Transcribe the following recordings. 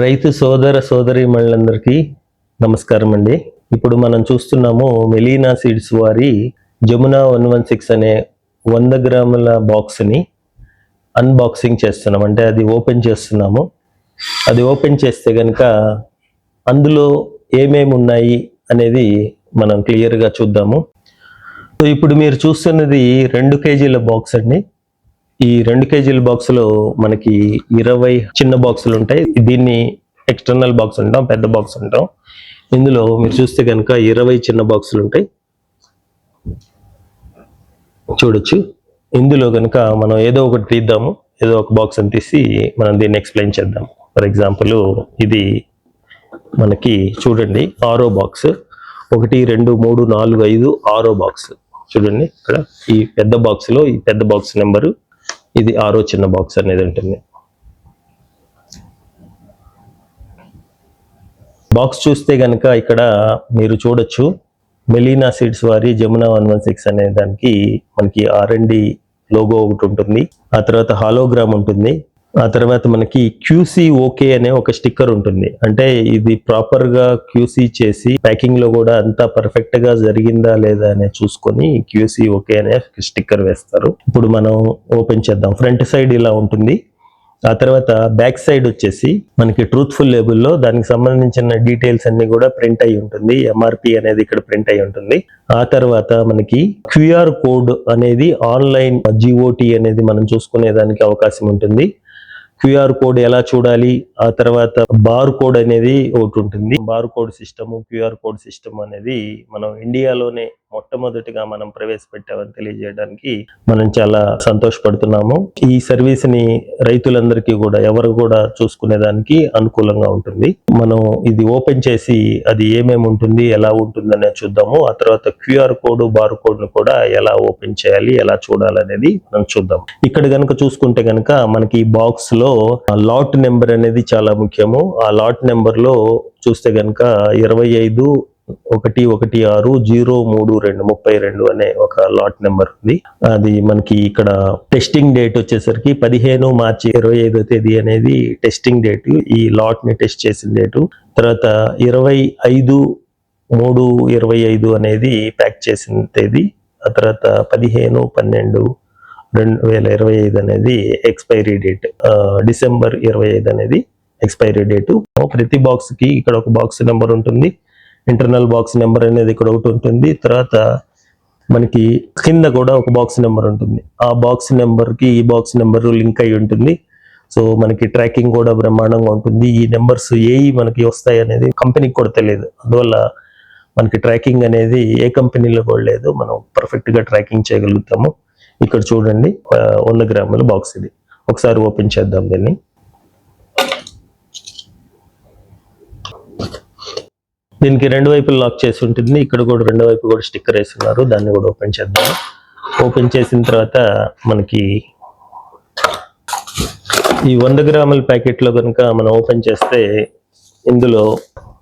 రైతు సోదర సోదరి మళ్ళందరికీ నమస్కారం అండి ఇప్పుడు మనం చూస్తున్నాము మెలీనా సీడ్స్ వారి జమునా వన్ వన్ సిక్స్ అనే వంద గ్రాముల బాక్స్ని అన్బాక్సింగ్ చేస్తున్నాం. అంటే అది ఓపెన్ చేస్తున్నాము. అది ఓపెన్ చేస్తే కనుక అందులో ఏమేమి ఉన్నాయి అనేది మనం క్లియర్గా చూద్దాము. సో ఇప్పుడు మీరు చూస్తున్నది రెండు కేజీల బాక్స్ అండి. ఈ రెండు కేజీల బాక్స్లో మనకి ఇరవై చిన్న బాక్సులు ఉంటాయి. దీన్ని ఎక్స్టర్నల్ బాక్స్ ఉంటాం పెద్ద బాక్స్ ఉంటాం ఇందులో మీరు చూస్తే కనుక ఇరవై చిన్న బాక్సులు ఉంటాయి. చూడొచ్చు. ఇందులో కనుక మనం ఏదో ఒకటి తీద్దాము ఏదో ఒక బాక్స్ అని తీసి మనం దీన్ని ఎక్స్ప్లెయిన్ చేద్దాం ఫర్ ఎగ్జాంపుల్ ఇది మనకి చూడండి ఆరో బాక్స్. ఒకటి రెండు మూడు నాలుగు ఐదు ఆరో బాక్స్. చూడండి ఇక్కడ ఈ పెద్ద బాక్స్లో ఈ పెద్ద బాక్స్ నెంబరు ఇది ఆరో చిన్న బాక్స్ అనేది ఉంటుంది. బాక్స్ చూస్తే గనక ఇక్కడ మీరు చూడొచ్చు. మెలీనా సీడ్స్ వారి జమునా వన్ వన్ సిక్స్ అనే దానికి మనకి ఆర్ అండ్ డి లోగో ఒకటి ఉంటుంది. ఆ తర్వాత హాలోగ్రామ్ ఉంటుంది. ఆ తర్వాత మనకి క్యూసీ ఓకే అనే ఒక స్టిక్కర్ ఉంటుంది. అంటే ఇది ప్రాపర్గా క్యూసీ చేసి ప్యాకింగ్లో కూడా అంతా పర్ఫెక్ట్గా జరిగిందా లేదా అనే చూసుకొని క్యూసీ ఓకే అనే స్టిక్కర్ వేస్తారు. ఇప్పుడు మనం ఓపెన్ చేద్దాం. ఫ్రంట్ సైడ్ ఇలా ఉంటుంది. ఆ తర్వాత బ్యాక్ సైడ్ వచ్చేసి మనకి ట్రూత్ఫుల్ లేబుల్లో దానికి సంబంధించిన డీటెయిల్స్ అన్ని కూడా ప్రింట్ అయి ఉంటుంది. ఎంఆర్పి అనేది ఇక్కడ ప్రింట్ అయి ఉంటుంది. ఆ తర్వాత మనకి క్యూఆర్ కోడ్ అనేది ఆన్లైన్ జిఓటి అనేది మనం చూసుకునే దానికి అవకాశం ఉంటుంది. క్యూఆర్ కోడ్ ఎలా చూడాలి? ఆ తర్వాత బార్ కోడ్ అనేది ఒకటి ఉంటుంది. Bar code system QR code system అనేది మనం ఇండియాలోనే మొట్టమొదటిగా మనం ప్రవేశపెట్టామని తెలియజేయడానికి మనం చాలా సంతోషపడుతున్నాము. ఈ సర్వీస్ని రైతులందరికీ కూడా ఎవరు కూడా చూసుకునే దానికి అనుకూలంగా ఉంటుంది. మనం ఇది ఓపెన్ చేసి అది ఏమేమి ఉంటుంది ఎలా ఉంటుంది చూద్దాము. ఆ తర్వాత క్యూఆర్ కోడ్ బార్ కోడ్ను కూడా ఎలా ఓపెన్ చేయాలి ఎలా చూడాలనేది మనం చూద్దాం. ఇక్కడ గనుక చూసుకుంటే కనుక మనకి ఈ బాక్స్లో లాట్ నెంబర్ అనేది చాలా ముఖ్యము. ఆ లాట్ నెంబర్లో చూస్తే గనుక ఇరవై ఐదు ఒకటి ఒకటి ఆరు జీరో మూడు రెండు ముప్పై రెండు అనే ఒక లాట్ నెంబర్ ఉంది. అది మనకి ఇక్కడ టెస్టింగ్ డేట్ వచ్చేసరికి పదిహేను మార్చి ఇరవై ఐదో తేదీ అనేది టెస్టింగ్ డేట్. ఈ లాట్ని టెస్ట్ చేసిన డేటు. తర్వాత ఇరవై ఐదు మూడు ఇరవై ఐదు అనేది ప్యాక్ చేసిన తేదీ. ఆ తర్వాత పదిహేను పన్నెండు రెండు వేల ఇరవై ఐదు అనేది ఎక్స్పైరీ డేట్. డిసెంబర్ ఇరవై ఐదు అనేది ఎక్స్పైరీ డేటు. ప్రతి బాక్స్కి ఇక్కడ ఒక బాక్స్ నెంబర్ ఉంటుంది. ఇంటర్నల్ బాక్స్ నెంబర్ అనేది ఇక్కడ ఒకటి ఉంటుంది. తర్వాత మనకి కింద కూడా ఒక బాక్స్ నెంబర్ ఉంటుంది. ఆ బాక్స్ నెంబర్కి ఈ బాక్స్ నెంబర్ లింక్ అయి ఉంటుంది. సో మనకి ట్రాకింగ్ కూడా బ్రహ్మాండంగా ఉంటుంది. ఈ నెంబర్స్ ఏవి మనకి వస్తాయి అనేది కంపెనీకి కూడా తెలియదు. అందువల్ల మనకి ట్రాకింగ్ అనేది ఏ కంపెనీలో కూడా లేదు. మనం పర్ఫెక్ట్గా ట్రాకింగ్ చేయగలుగుతాము. ఇక్కడ చూడండి వంద గ్రాముల బాక్స్ ఇది. ఒకసారి ఓపెన్ చేద్దాం దీన్ని. దీనికి రెండు వైపులు లాక్ చేసి ఉంటుంది. ఇక్కడ కూడా రెండు వైపు కూడా స్టిక్కర్ వేస్తున్నారు దాన్ని కూడా ఓపెన్ చేద్దాం. ఓపెన్ చేసిన తర్వాత మనకి ఈ వంద గ్రాముల ప్యాకెట్లో కనుక మనం ఓపెన్ చేస్తే ఇందులో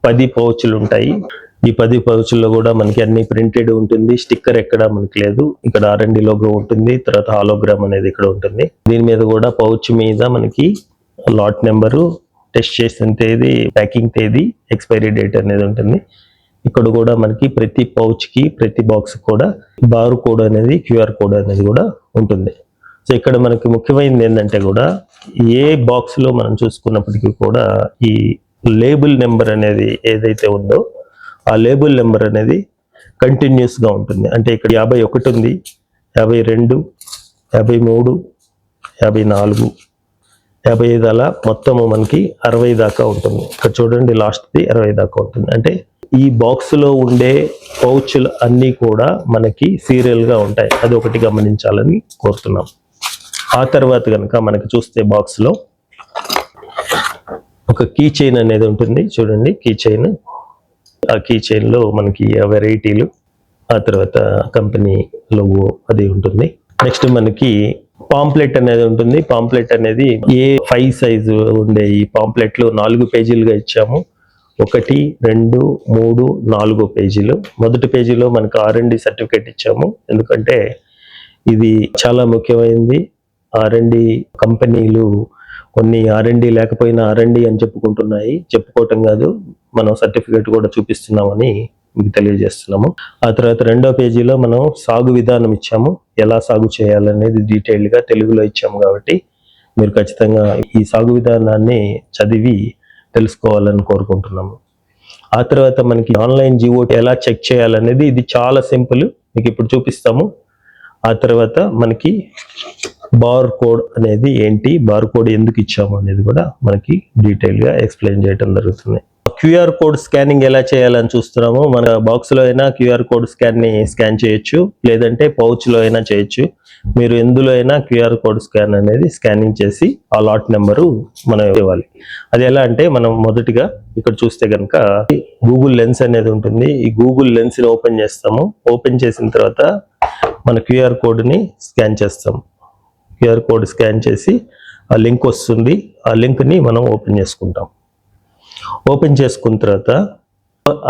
పది పౌచులు ఉంటాయి. ఈ పది పౌచుల్లో కూడా మనకి అన్ని ప్రింటెడ్ ఉంటుంది. స్టిక్కర్ ఎక్కడ మనకి లేదు. ఇక్కడ ఆర్ లోగో ఉంటుంది. తర్వాత హాలోగ్రామ్ అనేది ఇక్కడ ఉంటుంది. దీని మీద కూడా పౌచ్ మీద మనకి లాట్ నెంబరు టెస్ట్ చేసిన తేదీ ప్యాకింగ్ తేదీ ఎక్స్పైరీ డేట్ అనేది ఉంటుంది. ఇక్కడ కూడా మనకి ప్రతి పౌచ్కి ప్రతి బాక్స్ కూడా బార్ కోడ్ అనేది క్యూఆర్ కోడ్ అనేది కూడా ఉంటుంది. సో ఇక్కడ మనకి ముఖ్యమైనది ఏంటంటే కూడా ఏ బాక్స్లో మనం చూసుకున్నప్పటికీ కూడా ఈ లేబుల్ నెంబర్ అనేది ఏదైతే ఉందో ఆ లేబుల్ నెంబర్ అనేది కంటిన్యూస్గా ఉంటుంది. అంటే ఇక్కడ యాభై ఒకటి ఉంది యాభై రెండు యాభై మూడు యాభై నాలుగు యాభై ఐదు అలా మొత్తము మనకి అరవై దాకా ఉంటుంది. ఇక్కడ చూడండి లాస్ట్ది అరవై దాకా ఉంటుంది. అంటే ఈ బాక్స్లో ఉండే పౌచ్లు అన్నీ కూడా మనకి సీరియల్గా ఉంటాయి. అది ఒకటి గమనించాలని కోరుతున్నాం. ఆ తర్వాత కనుక మనకి చూస్తే బాక్స్లో ఒక కీ చైన్ అనేది ఉంటుంది. చూడండి కీ చైన్ ఆ కీ చైన్లో మనకి వెరైటీలు ఆ తర్వాత కంపెనీ లోగో అది ఉంటుంది. నెక్స్ట్ మనకి పాంప్లెట్ అనేది ఉంటుంది. పాంప్లెట్ అనేది ఏ ఫైవ్ సైజు ఉండే ఈ పాంప్లెట్లు నాలుగు పేజీలుగా ఇచ్చాము. ఒకటి రెండు మూడు నాలుగు పేజీలు. మొదటి పేజీలో మనకు ఆర్ అండ్ సర్టిఫికేట్ ఇచ్చాము. ఎందుకంటే ఇది చాలా ముఖ్యమైనది ఆర్ అండ్ కంపెనీలు కొన్ని ఆర్ఎండి లేకపోయినా ఆర్ఎండి అని చెప్పుకుంటున్నాయి. చెప్పుకోవటం కాదు. మనం సర్టిఫికేట్ కూడా చూపిస్తున్నామని మీకు తెలియజేస్తున్నాము. ఆ తర్వాత రెండో పేజీలో మనం సాగు విధానం ఇచ్చాము. ఎలా సాగు చేయాలనేది డీటెయిల్డ్గా తెలుగులో ఇచ్చాము కాబట్టి మీరు ఖచ్చితంగా ఈ సాగు విధానాన్ని చదివి తెలుసుకోవాలని కోరుకుంటున్నాము. ఆ తర్వాత మనకి ఆన్లైన్ జీవో ఎలా చెక్ చేయాలనేది ఇది చాలా సింపుల్. మీకు ఇప్పుడు చూపిస్తాము. ఆ తర్వాత మనకి బార్ కోడ్ అనేది ఏంటి బార్ కోడ్ ఎందుకు ఇచ్చాము అనేది కూడా మనకి డీటెయిల్గా ఎక్స్ప్లెయిన్ చేయడం జరుగుతుంది. క్యూఆర్ కోడ్ స్కానింగ్ ఎలా చేయాలని చూస్తున్నాము మన బాక్స్లో అయినా క్యూఆర్ కోడ్ స్కాన్ని స్కాన్ చేయొచ్చు లేదంటే పౌచ్లో అయినా చేయొచ్చు. మీరు ఎందులో అయినా క్యూఆర్ కోడ్ స్కాన్ అనేది స్కానింగ్ చేసి ఆ లాట్ నెంబరు మనం ఇవ్వాలి. అది ఎలా అంటే మనం మొదటిగా ఇక్కడ చూస్తే కనుక గూగుల్ లెన్స్ అనేది ఉంటుంది. ఈ గూగుల్ లెన్స్ని ఓపెన్ చేస్తాము. ఓపెన్ చేసిన తర్వాత మన క్యూఆర్ కోడ్ని స్కాన్ చేస్తాం క్యూఆర్ కోడ్ స్కాన్ చేసి ఆ లింక్ వస్తుంది. ఆ లింక్ని మనం ఓపెన్ చేసుకుంటాం. ఓపెన్ చేసుకున్న తర్వాత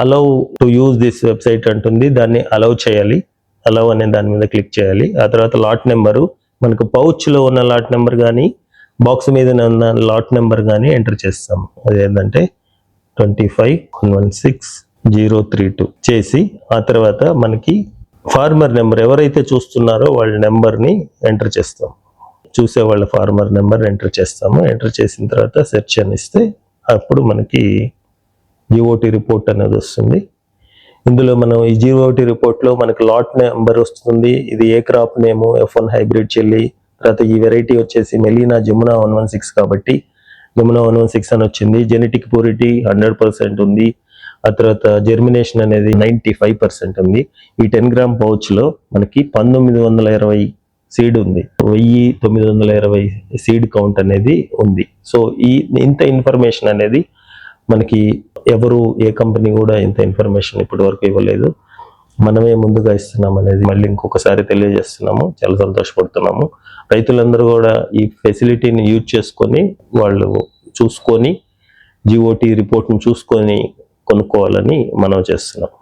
allow to use this website అంటుంది. దాన్ని అలౌ చేయాలి. అలౌ అనే దాని మీద క్లిక్ చేయాలి. ఆ తర్వాత లాట్ నెంబరు మనకు పౌచ్లో ఉన్న లాట్ నెంబర్ కానీ బాక్స్ మీద ఉన్న లాట్ నెంబర్ కానీ ఎంటర్ చేస్తాం. అది ఏంటంటే twenty five one one six zero three two చేసి ఆ తర్వాత మనకి ఫార్మర్ నెంబర్ ఎవరైతే చూస్తున్నారో వాళ్ళ నెంబర్ని ఎంటర్ చేస్తాం. చూసే వాళ్ళ ఫార్మర్ నెంబర్ ఎంటర్ చేస్తాము. ఎంటర్ చేసిన తర్వాత సెర్చ్ అని ఇస్తే అప్పుడు మనకి జిఓటి రిపోర్ట్ అనేది వస్తుంది. ఇందులో మనం ఈ జిఓటి రిపోర్ట్లో మనకి లాట్ నెంబర్ వస్తుంది. ఇది ఏ crop name F one hybrid చెల్లి తర్వాత ఈ వెరైటీ వచ్చేసి మెలీనా జమునా వన్ వన్ సిక్స్ కాబట్టి జమునా వన్ వన్ సిక్స్ అని వచ్చింది. జెనెటిక్ ప్యూరిటీ హండ్రెడ్ పర్సెంట్ ఉంది. ఆ తర్వాత జెర్మినేషన్ అనేది నైంటీ ఫైవ్ పర్సెంట్ ఉంది. ఈ టెన్ గ్రామ్ పౌచ్లో మనకి పంతొమ్మిది వందల ఇరవై సీడ్ ఉంది. వెయ్యి తొమ్మిది వందల ఇరవై సీడ్ కౌంట్ అనేది ఉంది. సో ఈ ఇంత ఇన్ఫర్మేషన్ అనేది మనకి ఎవరు ఏ కంపెనీ కూడా ఇంత ఇన్ఫర్మేషన్ ఇప్పటి వరకు ఇవ్వలేదు. మనమే ముందుగా ఇస్తున్నాం అనేది మళ్ళీ ఇంకొకసారి తెలియజేస్తున్నాము. చాలా సంతోషపడుతున్నాము. రైతులందరూ కూడా ఈ ఫెసిలిటీని యూజ్ చేసుకొని వాళ్ళు చూసుకొని జిఓటి రిపోర్ట్ని చూసుకొని కొనుక్కోవాలని మనం చేస్తున్నాం.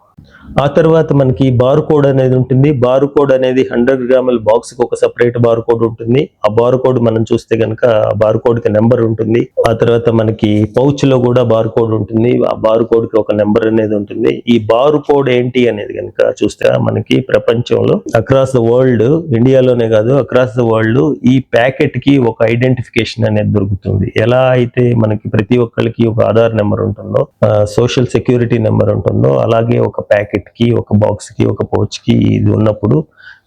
ఆ తర్వాత మనకి బార్ కోడ్ అనేది ఉంటుంది. బార్ కోడ్ అనేది హండ్రెడ్ గ్రాముల బాక్స్కి ఒక సపరేట్ బార్ కోడ్ ఉంటుంది. ఆ బార్ కోడ్ మనం చూస్తే కనుక ఆ బార్ కోడ్కి నెంబర్ ఉంటుంది. ఆ తర్వాత మనకి పౌచ్లో కూడా బార్ కోడ్ ఉంటుంది. ఆ బార్ కోడ్కి ఒక నెంబర్ అనేది ఉంటుంది. ఈ బార్ కోడ్ ఏంటి అనేది కనుక చూస్తే మనకి ప్రపంచంలో అక్రాస్ ద వరల్డ్ ఇండియాలోనే కాదు అక్రాస్ ద వరల్డ్ ఈ ప్యాకెట్కి ఒక ఐడెంటిఫికేషన్ అనేది దొరుకుతుంది. ఎలా అయితే మనకి ప్రతి ఒక్కరికి ఒక ఆధార్ నెంబర్ ఉంటుందో సోషల్ సెక్యూరిటీ నెంబర్ ఉంటుందో అలాగే ఒక ప్యాకెట్ కి ఒక బాక్స్కి ఒక పౌచ్కి ఇది ఉన్నప్పుడు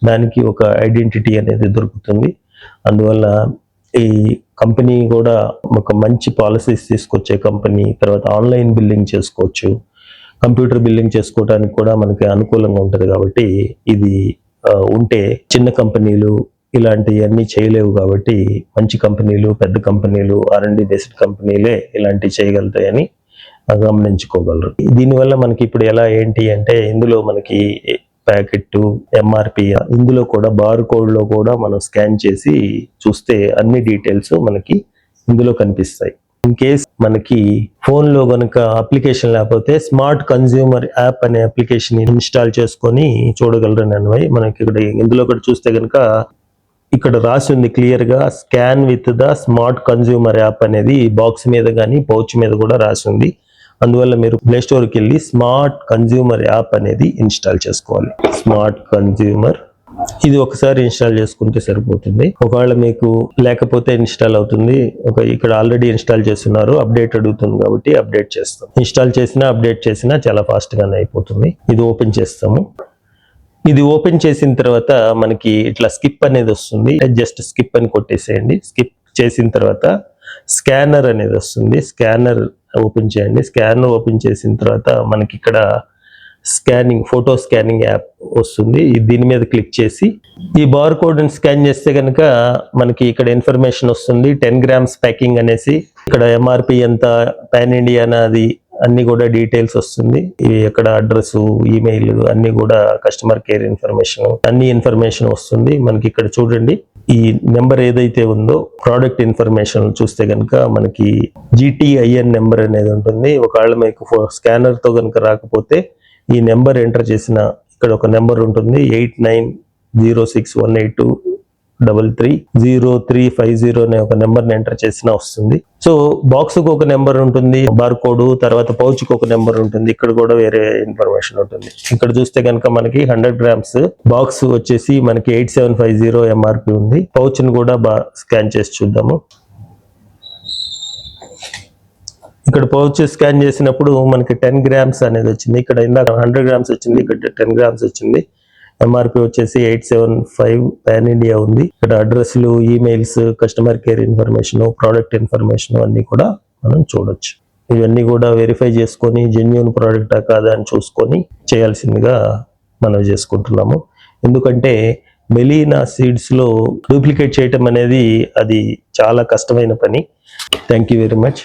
దానికి ఒక ఐడెంటిటీ అనేది దొరుకుతుంది. అందువల్ల ఈ కంపెనీ కూడా ఒక మంచి పాలసీస్ తీసుకొచ్చే కంపెనీ తర్వాత ఆన్లైన్ బిల్లింగ్ చేసుకోవచ్చు. కంప్యూటర్ బిల్లింగ్ చేసుకోవడానికి కూడా మనకి అనుకూలంగా ఉంటుంది కాబట్టి ఇది ఉంటే చిన్న కంపెనీలు ఇలాంటివన్నీ చేయలేవు కాబట్టి మంచి కంపెనీలు పెద్ద కంపెనీలు ఆర్ అండ్ బేస్డ్ కంపెనీలే ఇలాంటివి చేయగలుగుతాయని గమనించుకోగలరు. దీనివల్ల మనకి ఇప్పుడు ఎలా ఏంటి అంటే ఇందులో మనకి ప్యాకెట్ ఎంఆర్పి ఇందులో కూడా బార్ కోడ్లో కూడా మనం స్కాన్ చేసి చూస్తే అన్ని డీటెయిల్స్ మనకి ఇందులో కనిపిస్తాయి. ఇన్ కేస్ మనకి ఫోన్లో కనుక అప్లికేషన్ లేకపోతే స్మార్ట్ కన్జ్యూమర్ యాప్ అనే అప్లికేషన్ ఇన్స్టాల్ చేసుకొని చూడగలరు అన్వయ్ మనకి ఇక్కడ ఇందులో కూడా చూస్తే కనుక ఇక్కడ రాసి ఉంది క్లియర్గా scan with the smart consumer app అనేది బాక్స్ మీద కానీ పౌచ్ మీద కూడా రాసి ఉంది. అందువల్ల మీరు ప్లే స్టోర్కి వెళ్ళి స్మార్ట్ కన్జ్యూమర్ యాప్ అనేది ఇన్స్టాల్ చేసుకోవాలి. స్మార్ట్ కన్జ్యూమర్ ఇది ఒకసారి ఇన్స్టాల్ చేసుకుంటే సరిపోతుంది. ఒకవేళ మీకు లేకపోతే ఇన్స్టాల్ అవుతుంది. ఒక ఇక్కడ ఆల్రెడీ ఇన్స్టాల్ చేస్తున్నారు. అప్డేట్ అడుగుతుంది కాబట్టి అప్డేట్ చేస్తాం. ఇన్స్టాల్ చేసినా అప్డేట్ చేసినా చాలా ఫాస్ట్గానే అయిపోతుంది. ఇది ఓపెన్ చేస్తాము. ఇది ఓపెన్ చేసిన తర్వాత మనకి ఇట్లా స్కిప్ అనేది వస్తుంది. జస్ట్ స్కిప్ అని కొట్టేసేయండి. స్కిప్ చేసిన తర్వాత స్కానర్ అనేది వస్తుంది. స్కానర్ ఓపెన్ చేయండి. స్కానర్ ఓపెన్ చేసిన తర్వాత మనకి ఇక్కడ స్కానింగ్ ఫోటో స్కానింగ్ యాప్ వస్తుంది. దీని మీద క్లిక్ చేసి ఈ బార్ కోడ్ని స్కాన్ చేస్తే కనుక మనకి ఇక్కడ ఇన్ఫర్మేషన్ వస్తుంది. టెన్ గ్రామ్స్ ప్యాకింగ్ అనేసి ఇక్కడ ఎంఆర్పి ఎంత పాన్ ఇండియా అది అన్ని కూడా డీటెయిల్స్ వస్తుంది. ఇవి ఎక్కడ అడ్రస్ ఈమెయిల్ అన్ని కూడా కస్టమర్ కేర్ ఇన్ఫర్మేషన్ అన్ని ఇన్ఫర్మేషన్ వస్తుంది. మనకి ఇక్కడ చూడండి. ఈ నెంబర్ ఏదైతే ఉందో ప్రోడక్ట్ ఇన్ఫర్మేషన్ చూస్తే కనుక మనకి జిటిఐఎన్ నెంబర్ అనేది ఉంటుంది. ఒకవేళ మీకు స్కానర్తో కనుక రాకపోతే ఈ నెంబర్ ఎంటర్ చేసిన ఇక్కడ ఒక నెంబర్ ఉంటుంది. Eight nine zero six one eight two double three zero three five zero అనే ఒక నెంబర్ని ఎంటర్ చేసినా వస్తుంది. సో బాక్స్కు ఒక నెంబర్ ఉంటుంది బార్ కోడ్ తర్వాత పౌచ్కు ఒక నెంబర్ ఉంటుంది. ఇక్కడ కూడా వేరే ఇన్ఫర్మేషన్ ఉంటుంది. ఇక్కడ చూస్తే కనుక మనకి హండ్రెడ్ గ్రామ్స్ బాక్స్ వచ్చేసి మనకి eight seven five zero MRP ఉంది. పౌచ్ని కూడా బా స్కాన్ చేసి చూద్దాము. ఇక్కడ పౌచ్ స్కాన్ చేసినప్పుడు మనకి టెన్ గ్రామ్స్ అనేది వచ్చింది. ఇక్కడ ఇందాక హండ్రెడ్ గ్రామ్స్ వచ్చింది ఇక్కడ టెన్ గ్రామ్స్ వచ్చింది. ఎంఆర్పి వచ్చేసి eight seven five pan India ఉంది. ఇక్కడ అడ్రస్లు emails customer care information product information అన్ని కూడా మనం చూడొచ్చు. ఇవన్నీ కూడా వెరిఫై చేసుకొని జెన్యున్ ప్రోడక్టా కాదా అని చూసుకొని చేయాల్సిందిగా మనం చేసుకుంటున్నాము. ఎందుకంటే మెలీనా సీడ్స్లో డూప్లికేట్ చేయటం అనేది అది చాలా కష్టమైన పని. Thank you very much